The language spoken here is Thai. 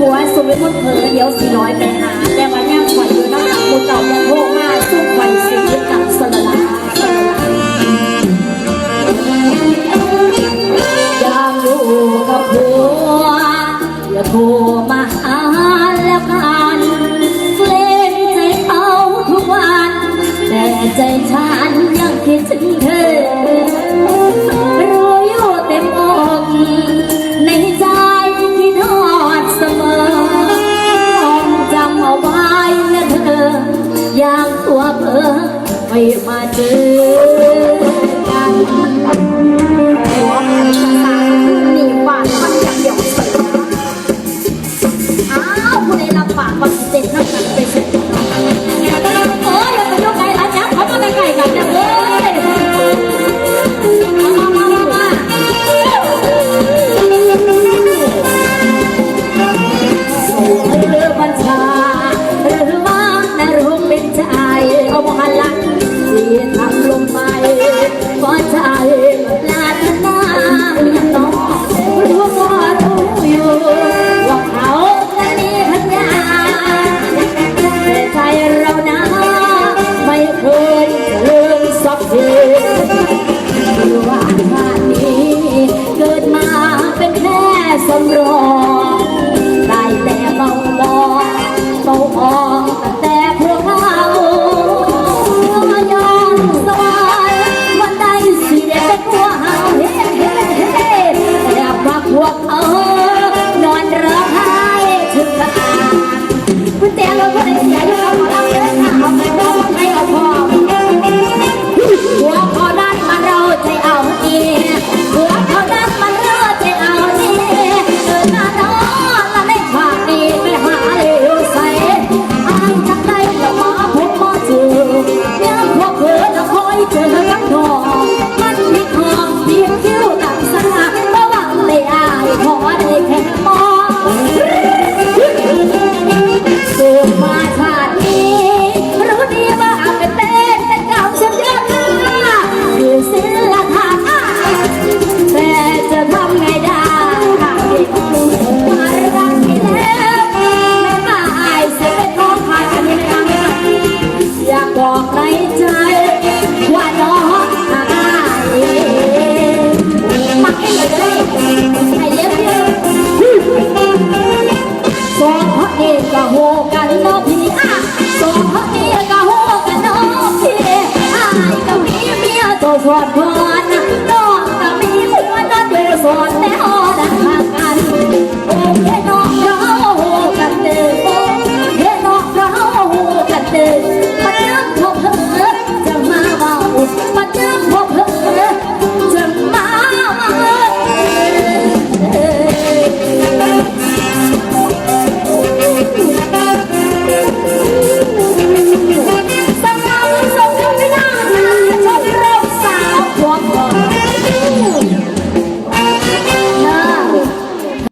ผัวสุวิมลเผยเดี๋ยวสิร้อยไปหา แต่ว่าย่างข่อยอยู่น้ำหนักมูเก่ายังโผ ไม่มาเจอกันหัวมันจะสายหนีบาดมันอยางเดียวเสยอ้าวผู้ใดรับปากว่าสิเจ็ดน้ำหนักไปเสร็จโอ้ยอย่าไปยกไก่ละจ๊ะเขามาไก่กันนะเว้ยมามามามาหรือบัญชาหรือว่านรกเป็นใจเอาหัน หลั วดเพื่อนน้องก็มีหัวนอนด้วสอนแต่หอดันกันโอเคน้องเราโหกันเด้อโอเคน้องเราโหกันเด้อ